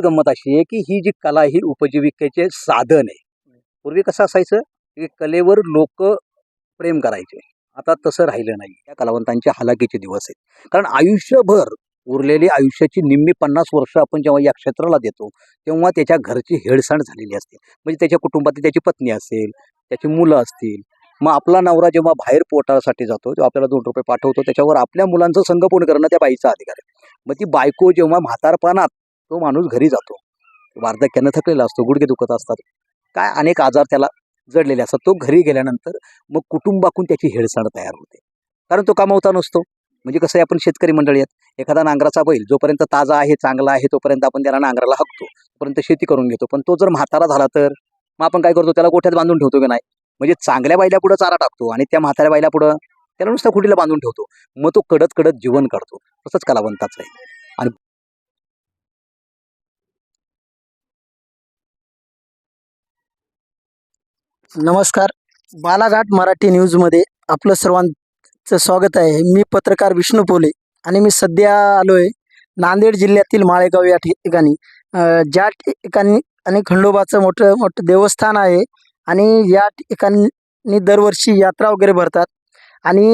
एकच गंमत अशी आहे की ही जी कला ही उपजीविकेचे साधन आहे. पूर्वी कसं असायचं की कलेवर लोक प्रेम करायचे. आता तसं राहिलं नाही. या कलावंतांचे हलाकीचे दिवस आहेत. कारण आयुष्यभर उरलेली आयुष्याची निम्मी पन्नास वर्ष आपण जेव्हा या क्षेत्राला देतो तेव्हा त्याच्या घरची हेळसांड झालेली असते. म्हणजे त्याच्या कुटुंबातील त्याची पत्नी असेल त्याची मुलं असतील. मग आपला नवरा जेव्हा बाहेर पोटासाठी जातो तेव्हा आपल्याला दोन रुपये पाठवतो त्याच्यावर आपल्या मुलांचं संगोपन करणं त्या बाईचा अधिकार आहे. मग ती बायको जेव्हा म्हातारपणात तो माणूस घरी जातो. वार्धक्यानं थकलेला असतो गुडघे दुखत असतात. काय अनेक आजार त्याला जडलेले असतात. तो घरी गेल्यानंतर मग कुटुंबाकून त्याची हेळसांड तयार होते. कारण तो कमावता नसतो. म्हणजे कसं आहे आपण शेतकरी मंडळी आहेत. एखादा नांगराचा बैल जोपर्यंत ताजा आहे चांगला आहे तोपर्यंत आपण त्याला नांगराला हकतो. तोपर्यंत शेती करून घेतो. पण तो जर म्हातारा झाला तर मग आपण काय करतो त्याला गोठ्यात बांधून ठेवतो की नाही? म्हणजे चांगल्या बैला पुढं चारा टाकतो आणि त्या म्हाताऱ्या बैला पुढं त्याला नुसत्या खुटीला बांधून ठेवतो. मग तो कडत कडत जीवन काढतो. तसंच कलावंताचं आहे. आणि नमस्कार. बालाघाट मराठी न्यूजमध्ये आपलं सर्वांचं स्वागत आहे. मी पत्रकार विष्णू पोले आणि मी सध्या आलो आहे नांदेड जिल्ह्यातील माळेगाव या ठिकाणी. ज्या ठिकाणी आणि खंडोबाचं मोठं मोठं देवस्थान आहे आणि या ठिकाणी दरवर्षी यात्रा वगैरे भरतात आणि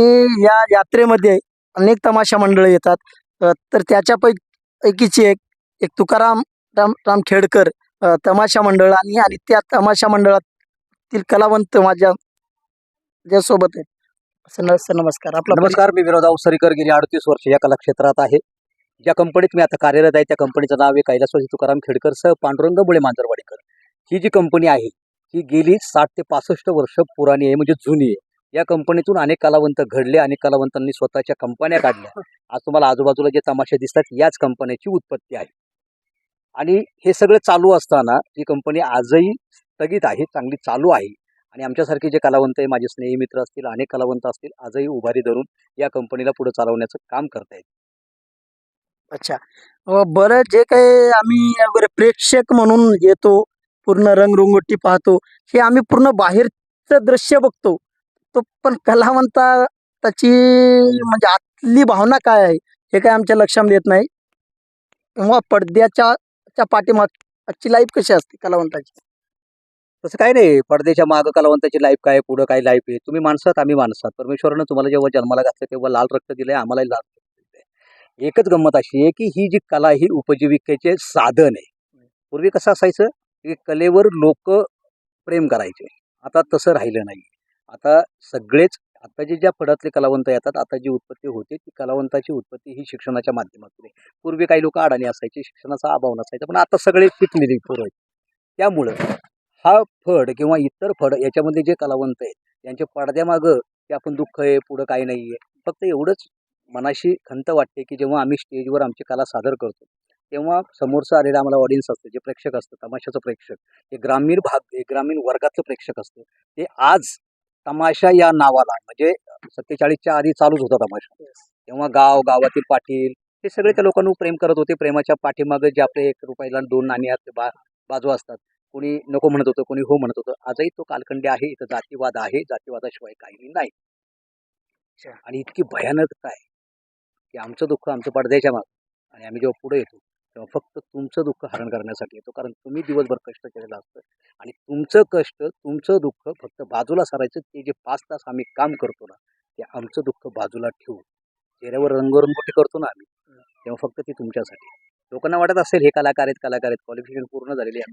या यात्रेमध्ये अनेक तमाशा मंडळं येतात. तर त्याच्यापैकी एक एक तुकाराम राम राम खेडकर तमाशा मंडळ आणि आणि त्या तमाशा मंडळात तील कलावंत माझ्या ज्यासोबत आहे सर सर नमस्कार. आपला नमस्कार मी विनोद अवसरीकर गेली अडतीस वर्ष या कलाक्षेत्रात आहे. ज्या कंपनीत मी आता कार्यरत आहे त्या कंपनीचं नाव आहे कैलासवासी तुकाराम खेडकर सह पांडुरंग बुळे मांजरवाडीकर. ही जी कंपनी आहे ही गेली साठ ते पासष्ट वर्ष पुराणी आहे म्हणजे जुनी आहे. या कंपनीतून अनेक कलावंत घडले अनेक कलावंतांनी स्वतःच्या कंपन्या काढल्या. आज तुम्हाला आजूबाजूला जे तमाशे दिसतात याच कंपन्याची उत्पत्ती आहे. आणि हे सगळं चालू असताना ही कंपनी आजही स्थगित आहे चांगली चालू आहे. आणि आमच्यासारखे जे कलावंत आहे माझे स्नेही मित्र असतील अनेक कलावंत असतील आजही उभारी धरून या कंपनीला पुढे चालवण्याचं काम करतायत. अच्छा. बरं जे काही आम्ही वगैरे प्रेक्षक म्हणून येतो पूर्ण रंगरंगोटी पाहतो हे आम्ही पूर्ण बाहेरचं दृश्य बघतो. तो पण कलावंता त्याची म्हणजे आतली भावना काय आहे हे काय आमच्या लक्षात येत नाही. किंवा पडद्याच्या पाठीमागची लाईफ कशी असते कलावंताची? तसं काय नाही. पडद्याच्या मागं कलावंताची लाईफ काय पुढं काय लाईफ आहे? तुम्ही माणसात आम्ही माणसात. परमेश्वरानं तुम्हाला जेव्हा जन्माला घातलं तेव्हा लाल रक्त दिलं आहे आम्हालाही लाल रक्त दिलंय. एकच गंमत अशी आहे की ही जी कला ही उपजीविकेचे साधन आहे. पूर्वी कसं असायचं? की कलेवर लोक प्रेम करायचे. आता तसं राहिलं नाही. आता सगळेच आता जे ज्या फडातले कलावंत येतात आता जी उत्पत्ती होते ती कलावंताची उत्पत्ती ही शिक्षणाच्या माध्यमातून आहे. पूर्वी काही लोक अडाणी असायचे शिक्षणाचा अभाव नसायचा पण आता सगळे शिकलेली पोरं त्यामुळं हा फड किंवा इतर फड याच्यामध्ये जे कलावंत आहेत त्यांच्या पडद्यामागं की आपण दुःख आहे पुढं काही नाही आहे फक्त एवढंच मनाशी खंत वाटते की जेव्हा आम्ही स्टेजवर आमची कला सादर करतो तेव्हा समोरचं आलेलं आम्हाला ऑडियन्स असतं जे प्रेक्षक असतं तमाशाचं प्रेक्षक हे ग्रामीण भाग हे ग्रामीण वर्गातलं प्रेक्षक असतं ते आज तमाशा या नावाला म्हणजे सत्तेचाळीसच्या आधी चालूच होता तमाशा. तेव्हा गाव गावातील पाटील हे सगळे त्या लोकांवर प्रेम करत होते प्रेमाच्या पाठीमागं जे आपले एक रुपयाला दोन नाणी आहेत बा बाजू असतात कोणी नको म्हणत होतं कोणी हो म्हणत होतं. आजही तो कालखंड आहे इथं जातीवाद आहे जातीवादाशिवाय काही नाही. आणि इतकी भयानकता आहे की आमचं दुःख आमचं पडद्याच्या माग. आणि आम्ही जेव्हा पुढे येतो तेव्हा फक्त तुमचं दुःख हरण करण्यासाठी येतो. कारण तुम्ही दिवसभर कष्ट केलेलं असतं. आणि तुमचं कष्ट तुमचं दुःख फक्त बाजूला सारायचं. ते जे पाच तास आम्ही काम करतो ना ते आमचं दुःख बाजूला ठेवून चेहऱ्यावर रंगरंगोटी करतो ना आम्ही तेव्हा फक्त ती तुमच्यासाठी. लोकांना वाटत असेल हे कलाकार आहेत कलाकार आहेत. क्वालिफिकेशन पूर्ण झालेली आहे.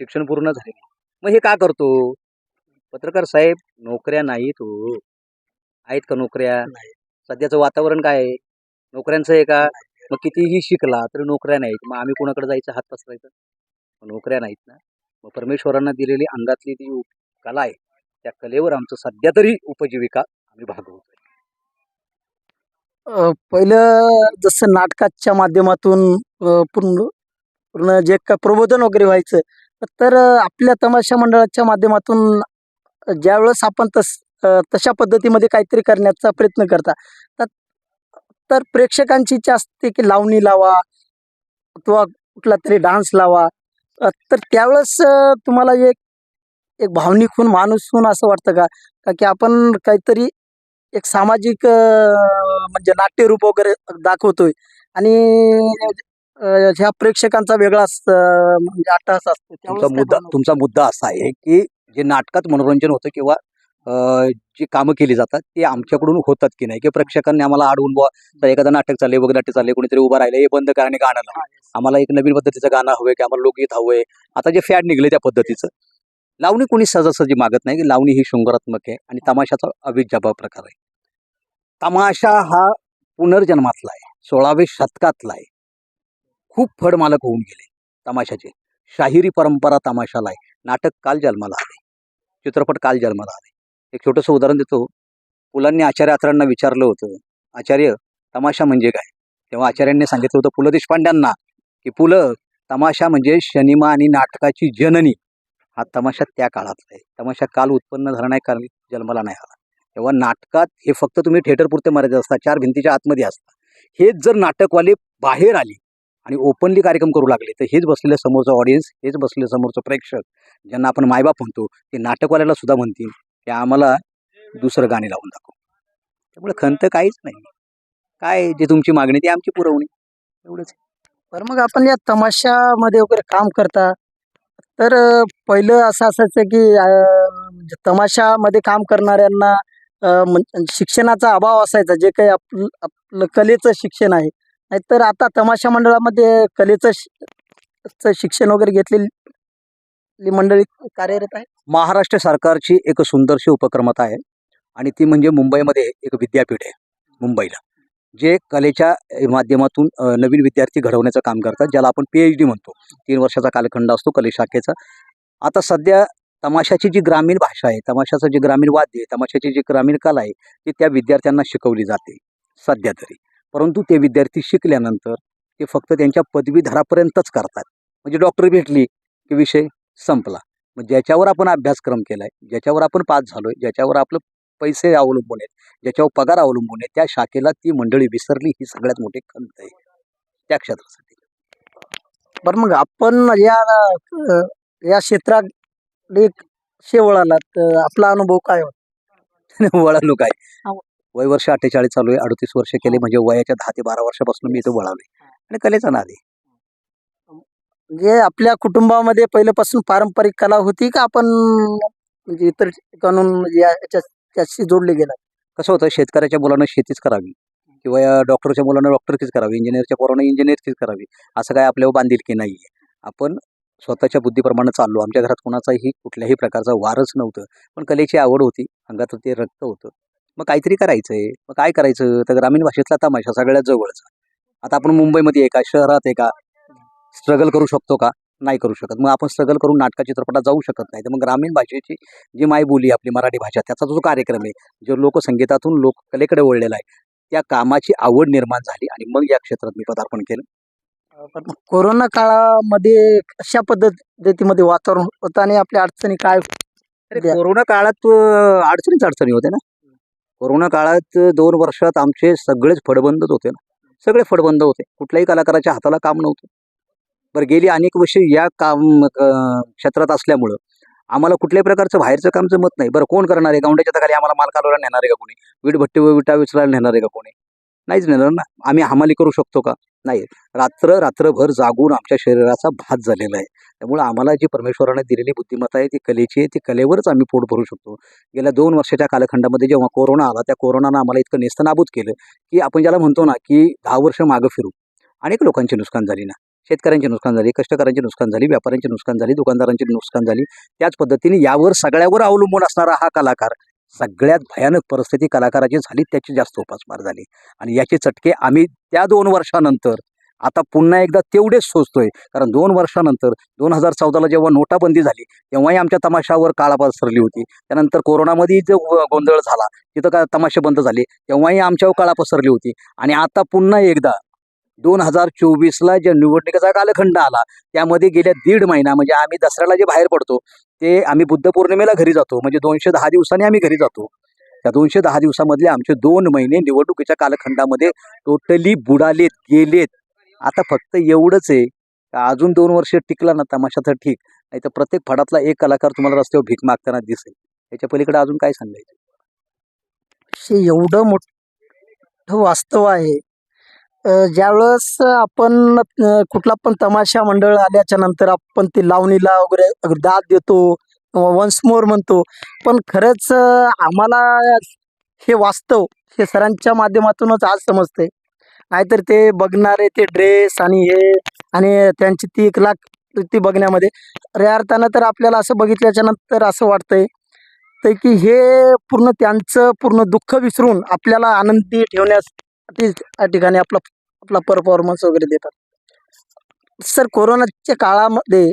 शिक्षण पूर्ण आहे. मग हे का करतो? पत्रकार साहेब नोकऱ्या नाही तो आहेत का नोकऱ्या? नाही. सध्याचं वातावरण काय आहे? नोकऱ्यांचं आहे का? मग कितीही शिकला तरी नोकऱ्या नाहीत. मग आम्ही कोणाकडे जायचं? हात पसरायचं? मग नोकऱ्या नाहीत ना. मग परमेश्वरांना दिलेली अंगातली जी कला आहे. त्या कलेवर आमचं सध्या तरी उपजीविका आम्ही भागवतो पहिलं जसं नाटकाच्या माध्यमातून पूर्ण पूर्ण जे का प्रबोधन वगैरे व्हायचं तर आपल्या तमाशा मंडळाच्या माध्यमातून ज्यावेळेस आपण तस तशा पद्धतीमध्ये काहीतरी करण्याचा प्रयत्न करता तर तर प्रेक्षकांची इच्छा असते की लावणी लावा किंवा कुठला तरी डान्स लावा. तर त्यावेळेस तुम्हाला एक एक भावनिक होऊन माणूस होऊन असं वाटतं का? का की आपण काहीतरी एक सामाजिक म्हणजे नाट्यरूप वगैरे दाखवतोय आणि अं, ह्या प्रेक्षकांचा वेगळाच अं, म्हणजे अट्टहास असतो. त्यावेळेस तुमचा काय मुद्दा भावना तुमचा मुद्दा असा आहे की जे नाटकात मनोरंजन होतं किंवा अं, जी कामं केली जातात ते आमच्याकडून होतात की नाही? की प्रेक्षकांनी आम्हाला अडवून बुवा एखादं नाटक चाललंय वगैरे नाट्य चाललंय कोणीतरी उभं राहिलं हे बंद करा आणि गाणं लावा. आम्हाला एक नवीन पद्धतीचं गाणं हवंय की आम्हाला लोकगीत हवंय. आता जे फॅड निघले त्या पद्धतीचं. लावणी कोणी सहजासहजी मागत नाही की लावणी ही शृंगारात्मक आहे आणि तमाशाचा अविजबाब प्रकार आहे. तमाशा हा पुनर्जन्मातला आहे. सोळावे शतकातला आहे. खूप फडमालक होऊन गेले तमाशाचे. शाहिरी परंपरा तमाशाला आहे नाटक काल जन्माला आले. चित्रपट काल जन्माला आले. एक छोटंसं उदाहरण देतो. पुलांनी आचार्य आचार्यांना विचारलं होतं आचार्य तमाशा म्हणजे काय? तेव्हा आचार्यांनी सांगितलं होतं पु ल देशपांड्यांना की पु ल तमाशा म्हणजे शनिमा आणि नाटकाची जननी. हा तमाशा त्या काळातला आहे. तमाशा काल उत्पन्न झाला नाही काल जन्माला नाही आला. तेव्हा नाटकात हे फक्त तुम्ही थिएटरपुरते मर्यादित असता चार भिंतीच्या आतमध्ये असता. हेच जर नाटकवाले बाहेर आली आणि ओपनली कार्यक्रम करू लागले. तर हेच बसलेलं समोरचं ऑडियन्स हेच बसलेलं समोरचं प्रेक्षक ज्यांना आपण मायबाप म्हणतो ते नाटकवाल्याला सुद्धा म्हणतील की आम्हाला दुसरं गाणे लावून दाखव. त्यामुळे खंत काहीच नाही. काय जे तुमची मागणी ती आमची पुरवणी. एवढंच. बरं मग आपण या तमाशामध्ये वगैरे काम करता तर पहिलं असं असायचं की म्हणजे तमाशामध्ये काम करणाऱ्यांना शिक्षणाचा अभाव असायचा जे काही आपलं आपलं कलेचं शिक्षण आहे. नाहीतर आता तमाशा मंडळामध्ये कलेचं शि- चं शिक्षण वगैरे घेतलेली मंडळी कार्यरत आहे महाराष्ट्र सरकारची एक सुंदरशी उपक्रमता आहे आणि ती म्हणजे मुंबईमध्ये एक विद्यापीठ आहे मुंबईला. जे कलेच्या अ, माध्यमातून अ, नवीन विद्यार्थी घडवण्याचं काम करतात ज्याला आपण पी एच डी म्हणतो. तीन वर्षाचा कालखंड असतो कले शाखेचा. आता सध्या तमाशाची जी ग्रामीण भाषा आहे तमाशाचं जे ग्रामीण वाद्य आहे तमाशाची जी ग्रामीण कला आहे ती त्या विद्यार्थ्यांना शिकवली जाते सध्या तरी. परंतु ते विद्यार्थी शिकल्यानंतर ते फक्त त्यांच्या पदवीधरापर्यंतच करतात. म्हणजे डॉक्टर भेटली की विषय संपला. मग ज्याच्यावर आपण अभ्यासक्रम केला आहे ज्याच्यावर आपण पास झालो आहे ज्याच्यावर आपलं पैसे अवलंबून आहेत ज्याच्यावर पगार अवलंबून आहे त्या शाखेला ती मंडळी विसरली ही सगळ्यात मोठी खंत आहे. त्या क्षेत्रासाठी. बरं मग आपण या या क्षेत्रात एक शेवळाला तर आपला अनुभव काय होता? वळालो काय? वय वर्ष अठ्ठेचाळीस चालू आहे अडतीस वर्ष केले म्हणजे वयाच्या दहा ते बारा वर्षापासून मी इथं वळालोय आणि कलेचा नाद आहे. म्हणजे आपल्या कुटुंबामध्ये पहिल्यापासून पारंपरिक कला होती का आपण म्हणजे इतर ठिकाणून म्हणजे या- याच्या त्याशी जोडले गेला कसं होतं शेतकऱ्याच्या मुलानं शेतीच करावी किंवा या डॉक्टरच्या मुलानं डॉक्टरकीच करावी इंजिनियरच्या पोरानं इंजिनियरकीच करावी असं काय आपल्यावर बांधिलकी नाही आहे आपण स्वतःच्या बुद्धीप्रमाणे चाललो. आमच्या घरात कोणाचाही कुठल्याही प्रकारचा वारच नव्हतं पण कलेची आवड होती. अंगात ते रक्त होतं. मग काहीतरी करायचं आहे मग काय करायचं? तर ग्रामीण भाषेतला तमाशा सगळ्यात जवळचा. आता आपण मुंबईमध्ये आहे का शहरात आहे का स्ट्रगल करू शकतो का? नाही करू शकत. मग आपण स्ट्रगल करून नाटका चित्रपटात जाऊ शकत नाही. तर मग ग्रामीण भाषेची जी मायबोली आपली मराठी भाषा त्याचा जो कार्यक्रम आहे जो लोकसंगीतातून लोककलेकडे वळलेला आहे त्या कामाची आवड निर्माण झाली आणि मग या क्षेत्रात मी पदार्पण केलं. पण कोरोना काळामध्ये कशा पद्धतीमध्ये वातावरण होतं आणि आपल्या अडचणी काय. कोरोना काळात अडचणीच अडचणी होते ना. कोरोना काळात दोन वर्षात आमचे सगळेच फडबंदच होते ना. सगळे फडबंद होते. कुठल्याही कलाकाराच्या हाताला काम नव्हतं. बरं गेली अनेक वर्षे या काम क्षेत्रात असल्यामुळं आम्हाला कुठल्याही प्रकारचं बाहेरचं काम जमत नाही. बरं कोण करणार आहे? गावंड्याच्या खाली आम्हाला माल कालवायला नेणार आहे का कोणी? वीट भट्टी विटा विचरायला नेणार आहे का कोणी? नाहीच नेणार ना. आम्ही हमाली करू शकतो का? नाही. रात्र रात्रभर जागून आमच्या शरीराचा भात झालेला आहे. त्यामुळे आम्हाला जी परमेश्वराने दिलेली बुद्धिमत्ता आहे ती कलेची आहे ती कलेवरच आम्ही पोट भरू शकतो. गेल्या दोन वर्षाच्या कालखंडामध्ये जेव्हा कोरोना आला त्या कोरोनानं आम्हाला इतकं नेस्तनाबूत केलं की आपण ज्याला म्हणतो ना की दहा वर्ष मागं फिरू. अनेक लोकांचे नुकसान झाली ना. शेतकऱ्यांचे नुकसान झाले कष्टकऱ्यांचे नुकसान झाली व्यापाऱ्यांचे नुकसान झाली दुकानदारांचे नुकसान झाली. त्याच पद्धतीने यावर सगळ्यावर अवलंबून असणारा हा कलाकार सगळ्यात भयानक परिस्थिती कलाकाराची झाली त्याची जास्त उपासमार झाली. आणि याचे चटके आम्ही त्या दोन वर्षानंतर आता पुन्हा एकदा तेवढेच सोचतोय कारण दोन वर्षानंतर दोन हजार चौदाला जेव्हा नोटाबंदी झाली तेव्हाही आमच्या तमाशावर काळा पसरली होती. त्यानंतर कोरोनामध्ये जो गोंधळ झाला तिथं का तमाशे बंद झाले तेव्हाही आमच्यावर काळा पसरली होती. आणि आता पुन्हा एकदा दोन हजार चोवीसला ज्या निवडणुकीचा कालखंड आला त्यामध्ये गेल्या दीड महिना म्हणजे आम्ही दसऱ्याला जे बाहेर पडतो ते आम्ही बुद्ध पौर्णिमेला घरी जातो. म्हणजे दोनशे दहा दिवसांनी आम्ही घरी जातो. त्या दोनशे दहा दिवसामधले आमचे दोन महिने निवडणुकीच्या कालखंडामध्ये टोटली बुडालेत गेलेत. आता फक्त एवढंच आहे का अजून दोन वर्ष टिकला ना तमाशा तर ठीक नाही तर प्रत्येक फडातला एक कलाकार तुम्हाला रस्त्यावर भीक मागताना दिसेल. याच्या पलीकडे अजून काय सांगायचं? हे एवढं मोठं वास्तव आहे ज्यावेळेस आपण कुठला पण तमाशा मंडळ आल्याच्यानंतर आपण ते लावणीला वगैरे दाद देतो वन्स मोर म्हणतो. पण खरंच आम्हाला हे वास्तव हे सरांच्या माध्यमातूनच आज समजते नाहीतर ते बघणारे ते ड्रेस आणि हे आणि त्यांची ती एक लाख ती बघण्यामध्ये खऱ्या अर्थानं तर आपल्याला असं बघितल्याच्या नंतर असं वाटतंय तर की हे पूर्ण त्यांचं पूर्ण दुःख विसरून आपल्याला आनंदी ठेवण्यासाठी त्या ठिकाणी आपला आपला परफॉर्मन्स वगैरे देतात. सर कोरोनाच्या काळामध्ये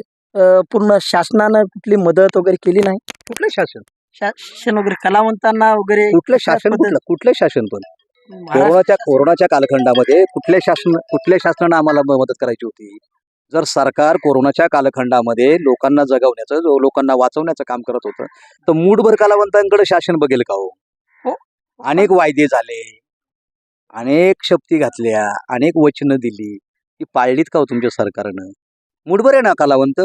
पूर्ण शासनानं कुठली मदत वगैरे केली नाही? कुठलं शासन? शासन वगैरे कलावंतांना वगैरे कुठलं शासन? कुठलं? कुठलं शासन पण? कोरोनाच्या कोरोनाच्या कालखंडामध्ये कुठल्या शासन कुठल्या शासनानं आम्हाला मदत करायची होती? जर सरकार कोरोनाच्या कालखंडामध्ये लोकांना जगवण्याचं जो लोकांना वाचवण्याचं काम करत होतं तर मूठभर कलावंतांकडे शासन बघेल का हो. हो. अनेक वायदे झाले. अनेक शक्ती घातल्या अनेक वचनं दिली ती पाळलीत का हो तुमच्या सरकारनं? मुठभर आहे ना कलावंत?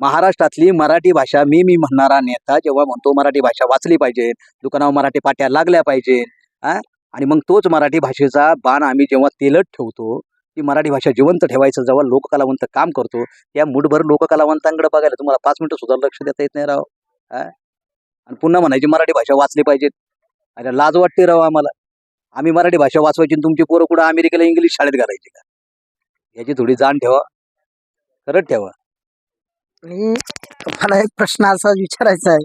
महाराष्ट्रातली मराठी भाषा मी मी म्हणणारा नेता जेव्हा म्हणतो मराठी भाषा वाचली पाहिजे दुकानावर मराठी पाट्या लागल्या पाहिजे आणि मग तोच मराठी भाषेचा बाण आम्ही जेव्हा तेलत ठेवतो ती मराठी भाषा जिवंत ठेवायचं जेव्हा लोककलावंत काम करतो त्या मुठभर लोककलावंतांकडे बघायला तुम्हाला पाच मिनिटं सुद्धा लक्ष देता येत नाही राव आणि पुन्हा म्हणायची मराठी भाषा वाचली पाहिजे. अरे लाज वाटते राव आम्हाला. आम्ही मराठी भाषा वाचवायची तुमची पोरं कुठं अमेरिकेला इंग्लिश शाळेत घालायची का? याची थोडी जाण ठेवा. खरंच ठेवा. आणि मला एक प्रश्न असा विचारायचा आहे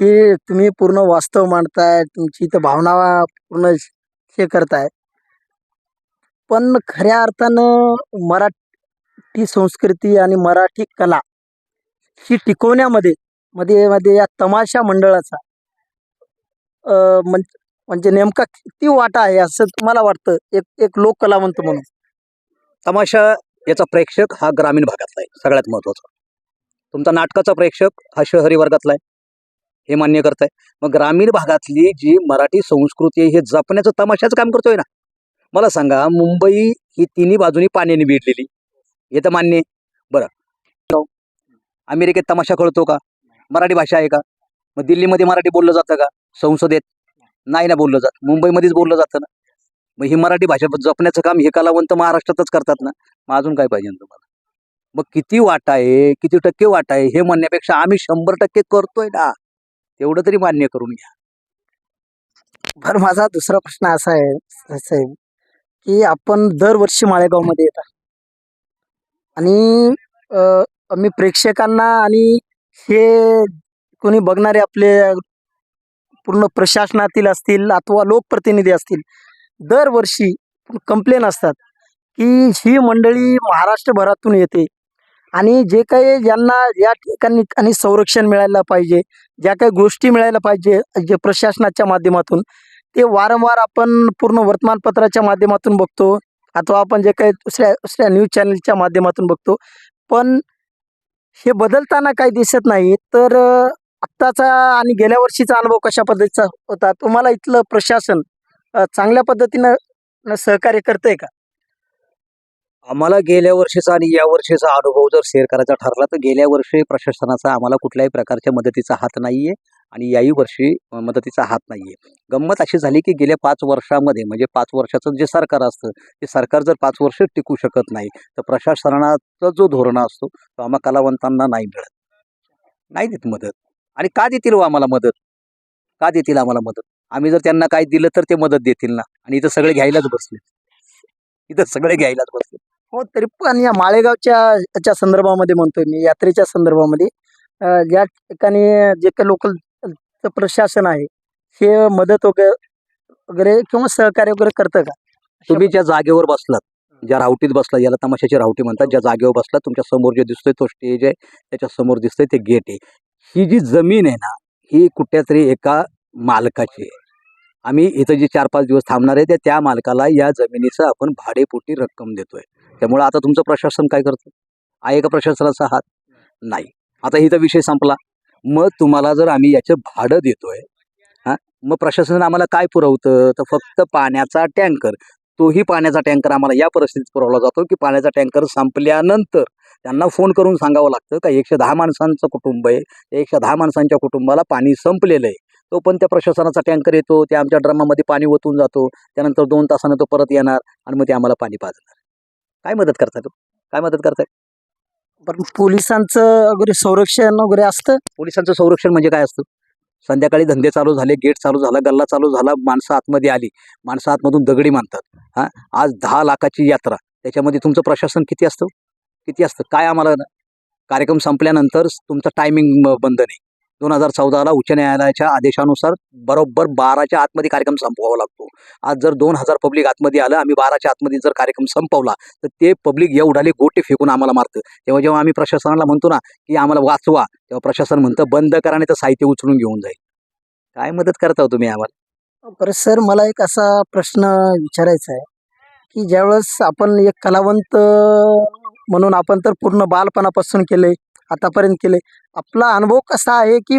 की तुम्ही पूर्ण वास्तव मांडताय तुमची इथं भावना पूर्ण हे करताय. पण खऱ्या अर्थानं मराठी संस्कृती आणि मराठी कला ही टिकवण्यामध्ये मध्ये मध्ये या तमाशा मंडळाचा अं, म्हणजे नेमका किती वाटा आहे असं तुम्हाला वाटतं. एक एक लोक कलावंत म्हणून. तमाशा याचा प्रेक्षक हा ग्रामीण भागातला आहे सगळ्यात महत्त्वाचा तुमचा नाटकाचा प्रेक्षक हा शहरी वर्गातला आहे हे मान्य करताय. मग ग्रामीण भागातली जी मराठी संस्कृती आहे हे जपण्याचं तमाशाचं काम करतोय ना? मला सांगा मुंबई ही तिन्ही बाजूनी पाण्याने भिडलेली. हे तर मान्य आहे. बरं. अमेरिकेत तमाशा कळतो का? मराठी भाषा आहे का? मग दिल्लीमध्ये मराठी बोललं जातं का? संसदेत. नाही ना बोललं जात. मुंबईमध्येच बोललं जातं ना. मग ही मराठी भाषा जपण्याचं काम हे कलावंत महाराष्ट्रातच करतात ना. मग अजून काय पाहिजे तुम्हाला? मग किती वाटा आहे किती टक्के वाटा आहे हे म्हणण्यापेक्षा आम्ही शंभर टक्के करतोय ना. तेवढं तरी मान्य करून घ्या. बरं माझा दुसरा प्रश्न असा आहे साहेब की आपण दरवर्षी माळेगावमध्ये येतात आणि मी आम्ही प्रेक्षकांना आणि हे कोणी बघणारे आपले पूर्ण प्रशासनातील असतील अथवा लोकप्रतिनिधी असतील दरवर्षी कंप्लेन असतात की ही मंडळी महाराष्ट्रभरातून येते आणि जे काही ज्यांना या ठिकाणी आणि संरक्षण मिळायला पाहिजे ज्या काही गोष्टी मिळायला पाहिजे जे प्रशासनाच्या माध्यमातून ते वारंवार आपण पूर्ण वर्तमानपत्राच्या माध्यमातून बघतो अथवा आपण जे काही दुसऱ्या दुसऱ्या न्यूज चॅनलच्या माध्यमातून बघतो. पण हे बदलताना काही दिसत नाही तर आत्ताचा आणि गेल्या वर्षीचा अनुभव कशा पद्धतीचा होता? तुम्हाला इथलं प्रशासन चांगल्या पद्धतीनं सहकार्य करतंय का? आम्हाला गेल्या वर्षीचा आणि या वर्षीचा अनुभव जर शेअर करायचा ठरला तर गेल्या वर्षी प्रशासनाचा आम्हाला कुठल्याही प्रकारच्या मदतीचा हात नाहीये आणि याही वर्षी मदतीचा हात नाहीये. गंमत अशी झाली की गेल्या पाच वर्षामध्ये म्हणजे पाच वर्षाचं जे सरकार असतं ते सरकार जर पाच वर्ष टिकू शकत नाही तर प्रशासनाचा जो धोरण असतो तो आम्हा कलावंतांना नाही मिळत. नाही देत मदत. आणि का देतील हो आम्हाला मदत? का देतील आम्हाला मदत? आम्ही जर त्यांना काय दिलं तर ते मदत देतील ना. आणि इथं सगळे घ्यायलाच बसले. इथं सगळे घ्यायलाच बसले. हो तरी पण या माळेगावच्या याच्या संदर्भामध्ये म्हणतोय मी यात्रेच्या संदर्भामध्ये ज्या ठिकाणी जे काही लोकल प्रशासन आहे हे मदत वगैरे वगैरे किंवा सहकार्य वगैरे करतं का? तुम्ही ज्या जागेवर बसलात ज्या रावटीत बसला याला तमाशाची रावटी म्हणतात ज्या जागेवर बसलात तुमच्यासमोर जे दिसतोय तो स्टेज आहे त्याच्यासमोर दिसतोय ते गेट आहे. ही जी जमीन आहे ना ही कुठल्या तरी एका मालकाची आहे. आम्ही इथं जे चार पाच दिवस थांबणार आहे त्या त्या मालकाला या जमिनीचं आपण भाडेपोटी रक्कम देतोय. त्यामुळे आता तुमचं प्रशासन काय करतं? आहे का प्रशासनाचा हात? नाही. आता इथं विषय संपला. मग तुम्हाला जर आम्ही याचं भाडं देतोय हां मग प्रशासन आम्हाला काय पुरवतं? तर फक्त पाण्याचा टँकर. तोही पाण्याचा टँकर आम्हाला या परिस्थितीत पुरवला जातो की पाण्याचा टँकर संपल्यानंतर त्यांना फोन करून सांगावं लागतं का एकशे दहा माणसांचं कुटुंब आहे एकशे दहा माणसांच्या कुटुंबाला पाणी संपलेलं आहे. तो पण त्या प्रशासनाचा टँकर येतो त्या आमच्या ड्रमामध्ये पाणी ओतून जातो त्यानंतर दोन तासानं तो परत येणार आणि मग ते आम्हाला पाणी पाजणार. काय मदत करताय तो काय मदत करताय पण पोलिसांचं वगैरे संरक्षण वगैरे असतं? पोलिसांचं संरक्षण म्हणजे काय असतं? संध्याकाळी धंदे चालू झाले गेट चालू झाला गल्ला चालू झाला माणसं आतमध्ये आली. माणसं आतमधून दगडी मानतात. हां? आज दहा लाखाची यात्रा. त्याच्यामध्ये तुमचं प्रशासन किती असतं? किती असतं? काय आम्हाला कार्यक्रम संपल्यानंतर तुमचं टायमिंग बंद नाही. दोन हजार चौदाला उच्च न्यायालयाच्या आदेशानुसार बरोबर बाराच्या आतमध्ये कार्यक्रम संपवावा लागतो. आज जर दोन हजार पब्लिक आतमध्ये आलं आम्ही बाराच्या आतमध्ये जर कार्यक्रम संपवला तर ते पब्लिक एवढाले गोटे फेकून आम्हाला मारतं. तेव्हा जेव्हा आम्ही प्रशासनाला म्हणतो ना की आम्हाला वाचवा तेव्हा प्रशासन म्हणतं बंद करा आणि तर साहित्य उचलून घेऊन जाईल. काय मदत करता हो तुम्ही आम्हाला? बरं सर मला एक असा प्रश्न विचारायचा आहे की ज्यावेळेस आपण एक कलावंत म्हणून आपण तर पूर्ण बालपणापासून केले आतापर्यंत केले. आपला अनुभव कसा आहे की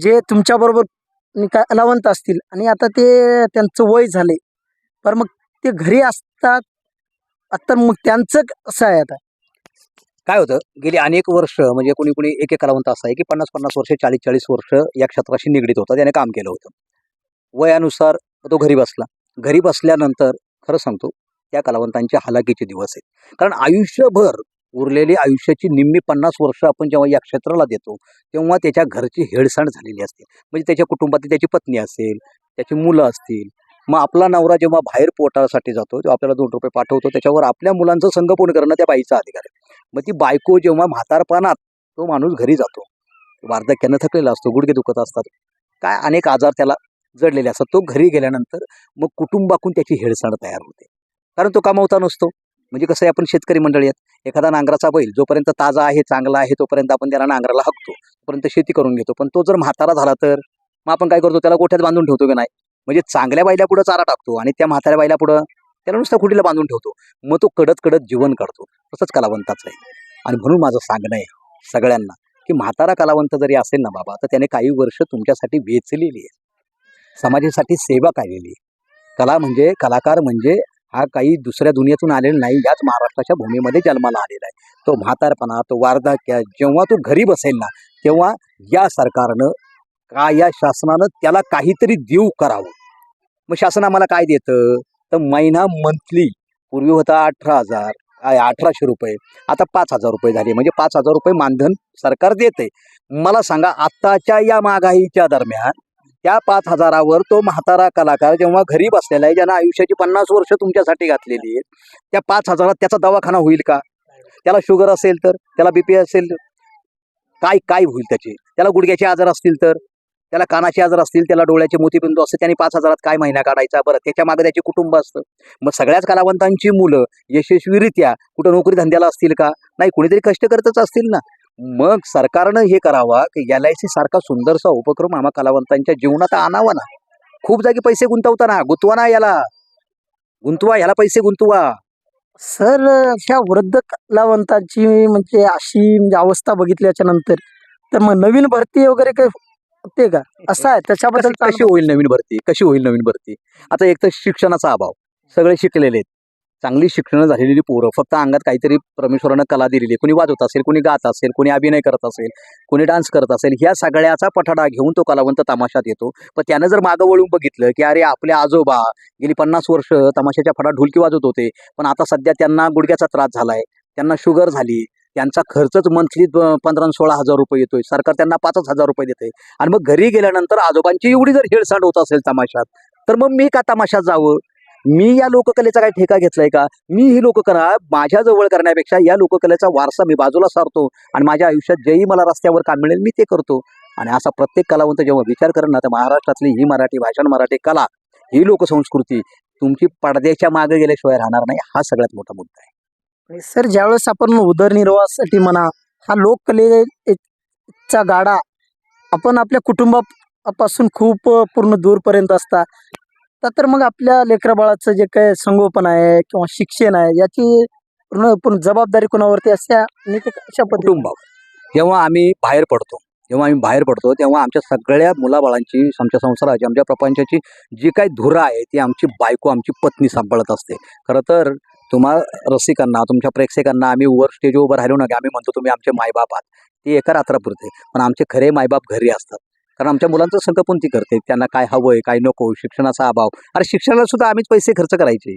जे तुमच्याबरोबर काय कलावंत असतील आणि आता ते त्यांचं वय झाले पर मग ते घरी असतात आता मग त्यांचं कसं आहे आता? काय होतं गेली अनेक वर्ष म्हणजे कोणी कोणी एक एक कलावंत असं आहे की पन्नास पन्नास वर्ष चाळीस चाळीस वर्ष या क्षेत्राशी निगडीत होता त्याने काम केलं होतं. वयानुसार तो घरी बसला. घरी बसल्यानंतर खरं सांगतो त्या कलावंतांच्या हलाखीचे दिवस आहेत. कारण आयुष्यभर उरलेली आयुष्याची निम्मी पन्नास वर्ष आपण जेव्हा या क्षेत्राला देतो तेव्हा त्याच्या घरची हेळसांड झालेली असते. म्हणजे त्याच्या कुटुंबातील त्याची पत्नी असेल त्याची मुलं असतील मग आपला नवरा जेव्हा बाहेर पोटासाठी जातो तेव्हा आपल्याला दोन रुपये पाठवतो त्याच्यावर आपल्या मुलांचं संगोपन करणं त्या बाईचा अधिकार आहे. मग ती बायको जेव्हा म्हातारपणात तो माणूस घरी जातो वार्धक्यानं थकलेला असतो गुडघे दुखत असतात काय अनेक आजार त्याला जडलेले असतात तो घरी गेल्यानंतर मग कुटुंबाकून त्याची हेळसांड तयार होते. कारण तो कमावता नसतो. म्हणजे कसं आहे आपण शेतकरी मंडळी आहेत. एखादा नांगराचा बैल जोपर्यंत ताजा आहे चांगला आहे तोपर्यंत आपण त्याला नांगराला हकतो. तोपर्यंत शेती करून घेतो. पण तो जर म्हातारा झाला तर मग आपण काय करतो त्याला गोठ्यात बांधून ठेवतो की नाही? म्हणजे चांगल्या बायला पुढं चारा टाकतो आणि त्या म्हाताऱ्या बायला पुढं त्याला नुसतं खुटीला बांधून ठेवतो. मग तो कडत कडत जीवन काढतो. तसंच कलावंताचं आहे. आणि म्हणून माझं सांगणं आहे सगळ्यांना की म्हातारा कलावंत जरी असेल ना बाबा तर त्याने काही वर्ष तुमच्यासाठी वेचलेली आहे. समाजासाठी सेवा काढलेली आहे. कला म्हणजे कलाकार म्हणजे हा काही दुसऱ्या दुनियेतून आलेला नाही याच महाराष्ट्राच्या भूमीमध्ये जन्माला आलेला आहे. तो म्हातारपणा तो वार्धक्य जेव्हा तो घरी बसेल ना तेव्हा या सरकारनं का या शासनानं त्याला काहीतरी देऊ करावं. मग शासन आम्हाला काय देतं? तर महिना मंथली. पूर्वी होता अठरा हजार काय अठराशे रुपये आता पाच हजार रुपये झाले. म्हणजे पाच हजार रुपये मानधन सरकार देते मला सांगा आत्ताच्या या महागाईच्या दरम्यान त्या पाच हजारावर तो म्हातारा कलाकार जेव्हा घरी बसलेला आहे ज्यानं आयुष्याची पन्नास वर्ष तुमच्यासाठी घातलेली आहेत त्या पाच हजारात त्याचा दवाखाना होईल का? त्याला शुगर असेल तर त्याला बीपी असेल काय काय होईल त्याचे? त्याला गुडघ्याचे आजार असतील तर त्याला कानाचे आजार असतील त्याला डोळ्याचे मोतीबिंदू असतील त्याने पाच हजारात काय महिना काढायचा? बरं त्याच्यामागे त्याचे कुटुंब असतं. मग सगळ्याच कलावंतांची मुलं यशस्वीरित्या कुठं नोकरी धंद्याला असतील का? नाही कुणीतरी कष्ट करतच असतील ना. मग सरकारनं हे करावा की एल आय सी सारखा सुंदरसा उपक्रम आम्हा कलावंतांच्या जीवनात आणावा ना. खूप जागी पैसे गुंतवता ना. गुंतवा ना याला. गुंतवा ह्याला पैसे गुंतवा. सर ह्या वृद्ध कलावंताची म्हणजे अशी म्हणजे अवस्था बघितल्याच्या नंतर तर मग नवीन भरती वगैरे काही होते का? असं आहे त्याच्याबद्दल कशी कशी होईल नवीन भरती? कशी होईल नवीन भरती? आता एक तर शिक्षणाचा अभाव. सगळे शिकलेले आहेत. चांगली शिक्षण झालेली पोरं. फक्त अंगात काहीतरी परमेश्वरानं कला दिलेली कुणी कोणी वाजवत असेल कोणी गात असेल कोणी अभिनय करत असेल कोणी डान्स करत असेल ह्या सगळ्याचा पठाडा घेऊन तो कलावंत तमाशात येतो. पण त्यानं जर मागं वळून बघितलं की अरे आपले आजोबा गेली पन्नास वर्ष तमाशाच्या फडा ढोलकी वाजवत होते पण आता सध्या त्यांना गुडघ्याचा त्रास झालाय त्यांना शुगर झाली त्यांचा खर्चच मंथली पंधरा सोळा हजार रुपये येतोय सरकार त्यांना पाचच हजार रुपये देते आणि मग घरी गेल्यानंतर आजोबांची एवढी जर हेळसांड होत असेल तमाशात तर मग मी का तमाशात जावं? मी या लोककलेचा काही ठेका घेतलाय का? मी ही लोककला माझ्याजवळ करण्यापेक्षा या लोककलेचा वारसा मी बाजूला सारतो आणि माझ्या आयुष्यात जेही मला रस्त्यावर काम मिळेल मी ते करतो. आणि असा प्रत्येक कलावंत जेव्हा विचार करेल ना तर महाराष्ट्रातली ही मराठी भाषा मराठी कला ही लोकसंस्कृती तुमची पडद्याच्या मागे गेल्याशिवाय राहणार नाही हा सगळ्यात मोठा मुद्दा आहे. सर ज्यावेळेस आपण उदरनिर्वाहासाठी म्हणा हा लोककलेचा गाडा आपण आपल्या कुटुंबापासून खूप पूर्ण दूरपर्यंत असता. तर- तर मग आपल्या लेकराबाळाचं जे काय संगोपन आहे किंवा शिक्षण आहे याची पूर्ण पूर्ण जबाबदारी कोणावरती असते आणि ते कशा कुटुंबावर. जेव्हा आम्ही बाहेर पडतो जेव्हा आम्ही बाहेर पडतो तेव्हा आमच्या सगळ्या मुलाबाळांची आमच्या संसाराची आमच्या प्रपंचाची जी काही धुरा आहे ती आमची बायको आमची पत्नी सांभाळत असते. खरं तर तुम्हा रसिकांना तुमच्या प्रेक्षकांना आम्ही वर स्टेजवर उभं राहिलो ना की आम्ही म्हणतो तुम्ही आमचे मायबाप आहात. ते एका रात्रापुरते. पण आमचे खरे मायबाप घरी असतात. कारण आमच्या मुलांचं संकपन ती करते. त्यांना काय हवंय काय नको शिक्षणाचा अभाव. अरे शिक्षणाला सुद्धा आम्हीच पैसे खर्च करायचे.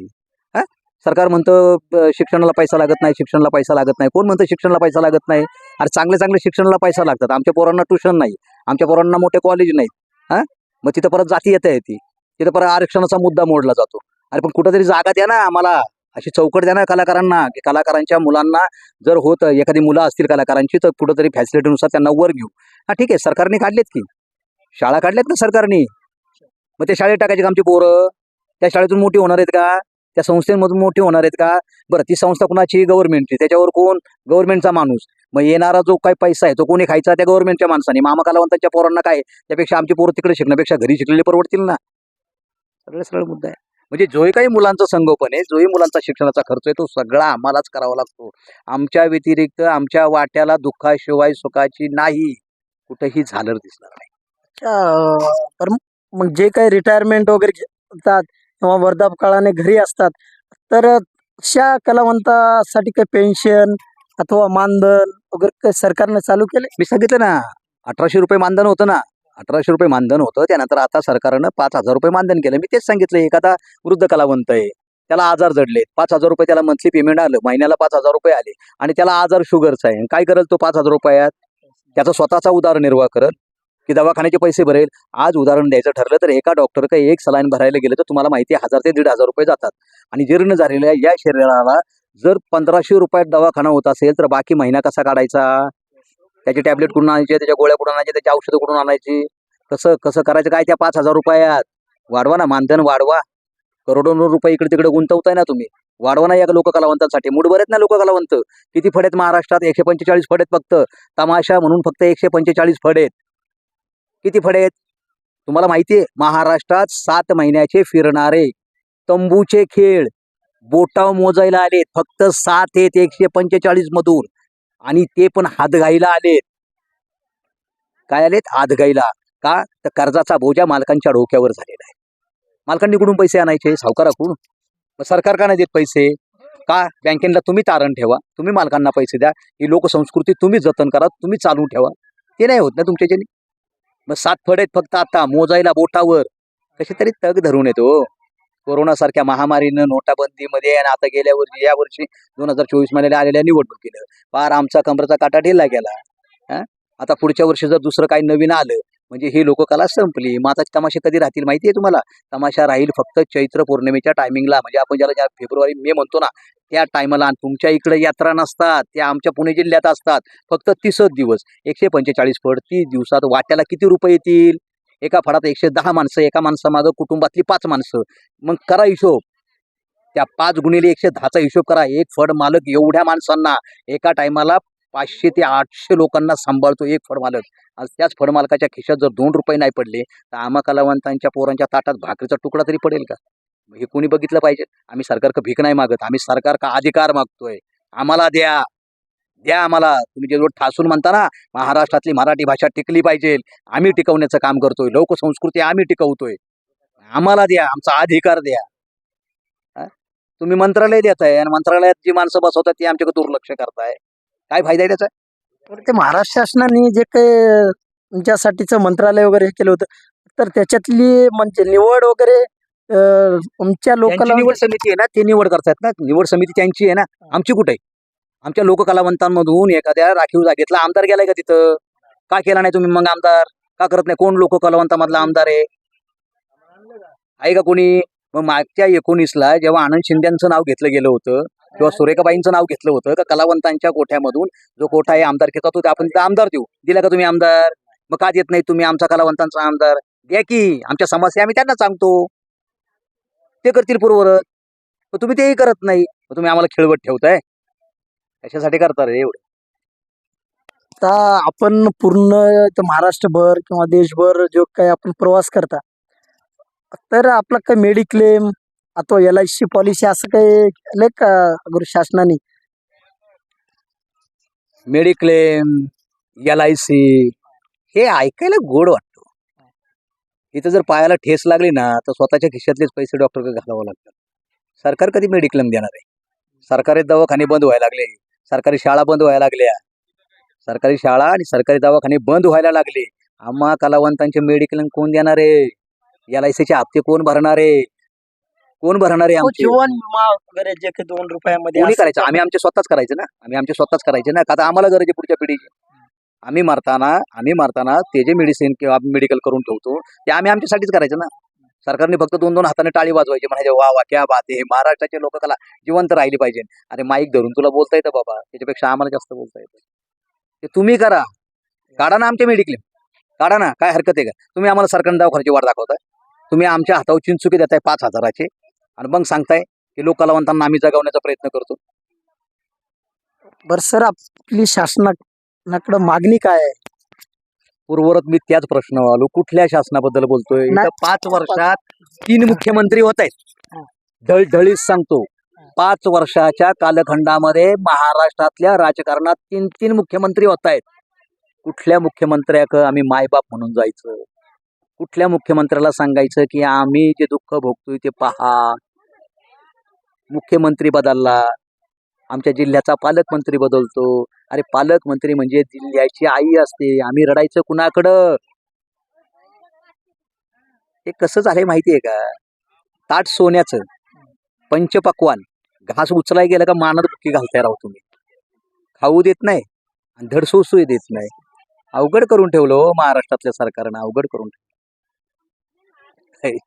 हा? सरकार म्हणतं शिक्षणाला पैसा लागत नाही शिक्षणाला पैसा लागत नाही. कोण म्हणतं शिक्षणाला पैसा लागत नाही? अरे चांगले चांगले शिक्षणाला पैसा लागतात. आमच्या पोरांना ट्युशन नाही. आमच्या पोरांना मोठे कॉलेज नाहीत हा? मग तिथं परत जाती येता येते तिथं परत आरक्षणाचा मुद्दा मोडला जातो. अरे पण कुठंतरी जागा द्या ना आम्हाला. अशी चौकट द्या ना कलाकारांना की कलाकारांच्या मुलांना जर होत एखादी मुलं असतील कलाकारांची तर कुठंतरी फॅसिलिटीनुसार त्यांना वर घेऊ. हा ठीक आहे. सरकारने काढलेत की. शाळा काढल्यात ना सरकारने? मग ते शाळेत टाकायचे का आमची पोरं? त्या शाळेतून मोठी होणार आहेत का? त्या संस्थेमधून मोठी होणार आहेत का? बरं ती संस्था कुणाची? गव्हर्नमेंटची त्याच्यावर कोण? गव्हर्नमेंटचा माणूस. मग येणारा जो काही पैसा आहे तो कोणी खायचा? त्या गव्हर्नमेंटच्या माणसाने. मामा कलावंतांच्या पोरांना काय? त्यापेक्षा आमची पोरं तिकडे शिकण्यापेक्षा घरी शिकलेले परवडतील ना? सरळ सरळ मुद्दा आहे. म्हणजे जोही काही मुलांचं संगोपन आहे जोही मुलांचा शिक्षणाचा खर्च आहे तो सगळा आम्हालाच करावा लागतो. आमच्या व्यतिरिक्त आमच्या वाट्याला दुःखाशिवाय सुखाची नाही. कुठेही झालर दिसणार नाही. तर मग जे काही रिटायरमेंट वगैरे घेतात किंवा वर्धापकाळाने घरी असतात तर अशा कलावंतासाठी काही पेन्शन अथवा मानधन वगैरे काही सरकारने चालू केले मी सांगितलं ना अठराशे रुपये मानधन होतं ना. अठराशे रुपये मानधन होतं त्यानंतर आता सरकारनं पाच हजार रुपये मानधन केलं. मी तेच सांगितलं एखादा वृद्ध कलावंत आहे त्याला आजार जडले पाच हजार रुपये त्याला मंथली पेमेंट आलं महिन्याला पाच हजार रुपये आले. आणि त्याला आजार शुगरचा आहे. काय करेल तो पाच हजार रुपयात? त्याचा स्वतःचा उदारनिर्वाह करत की दवाखान्याचे पैसे भरेल. आज उदाहरण द्यायचं ठरलं तर एका डॉक्टर काही एक सलाईन भरायला गेलं तर तुम्हाला माहिती आहे हजार ते दीड हजार रुपये जातात. आणि जीर्ण झालेल्या या शरीराला जर पंधराशे रुपयात दवाखाना होत असेल तर बाकी महिना कसा काढायचा? त्याची टॅबलेट कुठून आणायची? त्याच्या गोळ्या कुठून आणायची त्याची औषधं कुठून आणायची? कसं कसं करायचं? काय त्या पाच हजार रुपयात? वाढवा ना मानधन वाढवा. करोडो रुपये इकडे तिकडे गुंतवताय ना तुम्ही. वाढवा ना या लोक कलावंतांसाठी. मूड बरेत ना लोककलावंत किती फडेत आहेत महाराष्ट्रात? एकशे पंचेचाळीस फडेत आहेत फक्त. तमाशा म्हणून फक्त एकशे पंचेचाळीस फडेत. आहेत किती फळे आहेत? तुम्हाला माहिती आहे महाराष्ट्रात सात महिन्याचे फिरणारे तंबूचे खेळ बोटाव मोजायला आलेत. फक्त सात आहेत एकशे पंचेचाळीस मधून आणि ते पण हातघाईला आलेत. काय आलेत? हातघाईला का? तर कर्जाचा बोजा मालकांच्या डोक्यावर झालेला आहे. मालकांनी कुठून पैसे आणायचे सावकाराकडून. सरकार का नाही देत पैसे? का? बँकेला तुम्ही तारण ठेवा. तुम्ही मालकांना पैसे द्या. ही लोकसंस्कृती तुम्ही जतन करा. तुम्ही चालू ठेवा. ते नाही होत ना तुमच्याच्यानी मग सात फड आहेत फक्त आता मोजायला बोटावर. कशी तरी तग धरून येतो हो. कोरोनासारख्या महामारीनं नोटाबंदीमध्ये आणि आता गेल्या वर्षी या वर्षी दोन हजार चोवीसमध्ये आलेल्या निवडणुकीनं फार आमचा कमराचा काटा ढिला गेला. हा? आता पुढच्या वर्षी जर दुसरं काही नवीन आलं म्हणजे ही लोककला संपली. मग तमाशे कधी राहतील माहिती आहे तुम्हाला? तमाशा राहील फक्त चैत्र पौर्णिमेच्या टायमिंगला. म्हणजे आपण ज्याला ज्या फेब्रुवारी मे म्हणतो ना त्या टायमाला आणि तुमच्या इकडे यात्रा नसतात. त्या आमच्या पुणे जिल्ह्यात असतात. फक्त तीसच दिवस. एकशे पंचेचाळीस फड तीस दिवसात वाट्याला किती रुपये येतील? एका फडात एकशे दहा माणसं एका माणसामागं कुटुंबातली पाच माणसं. मग करा हिशोब. त्या पाच गुणिले एकशे दहाचा हिशोब करा. एक फड मालक एवढ्या माणसांना एका टायमाला पाचशे ते आठशे लोकांना सांभाळतो एक फड मालक. आज त्याच फड मालकाच्या खिशात जर दोन रुपये नाही पडले तर आम्हा कलावंतांच्या पोरांच्या ताटात भाकरीचा तुकडा तरी पडेल का? हे कोणी बघितलं पाहिजे? आम्ही सरकारकडे भीक नाही मागत. आम्ही सरकार का अधिकार मागतोय? आम्हाला द्या. द्या आम्हाला. तुम्ही जे ठासून म्हणता ना महाराष्ट्रातली मराठी भाषा टिकली पाहिजे. आम्ही टिकवण्याचं काम करतोय. लोकसंस्कृती आम्ही टिकवतोय. आम्हाला द्या. आमचा अधिकार द्या. तुम्ही मंत्रालय देताय आणि मंत्रालयात जी माणसं बसवतात ती आमच्याकडे दुर्लक्ष करताय. काय फायदा आहे त्याचा? तर ते महाराष्ट्र शासनाने जे काही तुमच्यासाठीचं मंत्रालय वगैरे हे केलं होतं तर त्याच्यातली म्हणजे निवड वगैरे तुमच्या लोकल निवड समिती आहे ना ते निवड करतायत ना. निवड समिती त्यांची आहे ना. आमची कुठे आहे? आमच्या लोककलावंतांमधून एखाद्या राखीव जागेतला आमदार गेलाय का तिथं? का केला नाही तुम्ही मग आमदार? का करत नाही? कोण लोककलावंतामधला आमदार आहे? आहे का कोणी? मग मागच्या एकोणीसला जेव्हा आनंद शिंदेचं नाव घेतलं गेलं होतं किंवा सुरेखाबाईंचं नाव घेतलं होतं का कलावंतांच्या कोठ्यामधून जो कोठा आहे आमदार घेतात तो आपण तिथं आमदार देऊ. दिला का तुम्ही आमदार? मग का देत नाही तुम्ही आमचा कलावंतांचा आमदार? द्या की आमच्या समस्या आम्ही त्यांना सांगतो. ते करतील पूर्वरत मग तुम्ही तेही करत नाही. मग तुम्ही आम्हाला खेळवत ठेवताय. कशासाठी करता रे एवढं? आता आपण पूर्ण महाराष्ट्रभर किंवा देशभर जो काही आपण प्रवास करता तर आपला काही मेडिक्लेम अथवा एल आय सी पॉलिसी असं काही नाही का गुरु शासनाने? मेडिक्लेम एल आय सी हे ऐकायला गोड वाटतो. इथं जर पायाला ठेस लागली ना तर स्वतःच्या खिशातलेच पैसे डॉक्टरकडे घालावं लागतात सरकार कधी मेडिक्लेम देणार आहे? सरकारी दवाखाने बंद व्हायला लागले. सरकारी शाळा बंद व्हायला लागल्या. सरकारी शाळा आणि सरकारी दवाखाने बंद व्हायला लागले. आम्हा कलावंतांचे मेडिक्लेम कोण देणार आहे? एल आय सीचे हप्ते कोण भरणार आहे? कोण भरणार आहे आमचे? जीवन विमा वगैरे जे काही दोन रुपयामध्ये कोणी करायचं? आम्ही आमचे स्वतःच करायचे ना? आम्ही आमचे स्वतःच करायचे ना? का आता आम्हाला गरज आहे पुढच्या पिढीची? आम्ही मारताना आम्ही मारताना ते जे मेडिसिन किंवा मेडिकल करून ठेवतो ते आम्ही आमच्यासाठीच करायचं ना? सरकारने फक्त दोन दोन हाताने टाळी वाजवायची म्हणायचे वा वा क्या बात आहे. महाराष्ट्राचे लोक कला जिवंत राहिली पाहिजे. अरे माईक धरून तुला बोलता येतं बाबा. त्याच्यापेक्षा आम्हाला जास्त बोलता येतं. ते तुम्ही करा. काढा ना आमचे मेडिक्लेम काढा ना. काय हरकत आहे का? तुम्ही आम्हाला सरकारने दवाखान्याची वाट दाखवताय. तुम्ही आमच्या हातावर चिंचुकी देताय पाच हजाराचे. आणि मग सांगताय की लोक कलावंतांना आम्ही जगवण्याचा प्रयत्न करतो. बरं सर आपली शासनाकडे मागणी काय आहे? पूर्वरत मी त्याच प्रश्न आलो. कुठल्या शासनाबद्दल बोलतोय. इथं पाच वर्षात तीन मुख्यमंत्री होत आहेत. ढळढळीत सांगतो. पाच वर्षाच्या कालखंडामध्ये महाराष्ट्रातल्या राजकारणात तीन तीन मुख्यमंत्री होत आहेत. कुठल्या मुख्यमंत्र्याक आम्ही मायबाप म्हणून जायचं? कुठल्या मुख्यमंत्र्याला सांगायचं की आम्ही जे दुःख भोगतोय ते पहा. मुख्यमंत्री बदलला. आमच्या जिल्ह्याचा पालकमंत्री बदलतो. अरे पालकमंत्री म्हणजे जिल्ह्याची आई असते. आम्ही रडायचं कुणाकडं? हे कसं झालंय माहितीये का? ताट सोन्याचं. पंचपक्वान. घास उचलाय गेलं का मानात बुक्की घालताय राहू तुम्ही. खाऊ देत नाही आणि धड देत नाही. अवघड करून ठेवलं हो महाराष्ट्रातल्या सरकारनं. अवघड करून ठेवलं. Hey.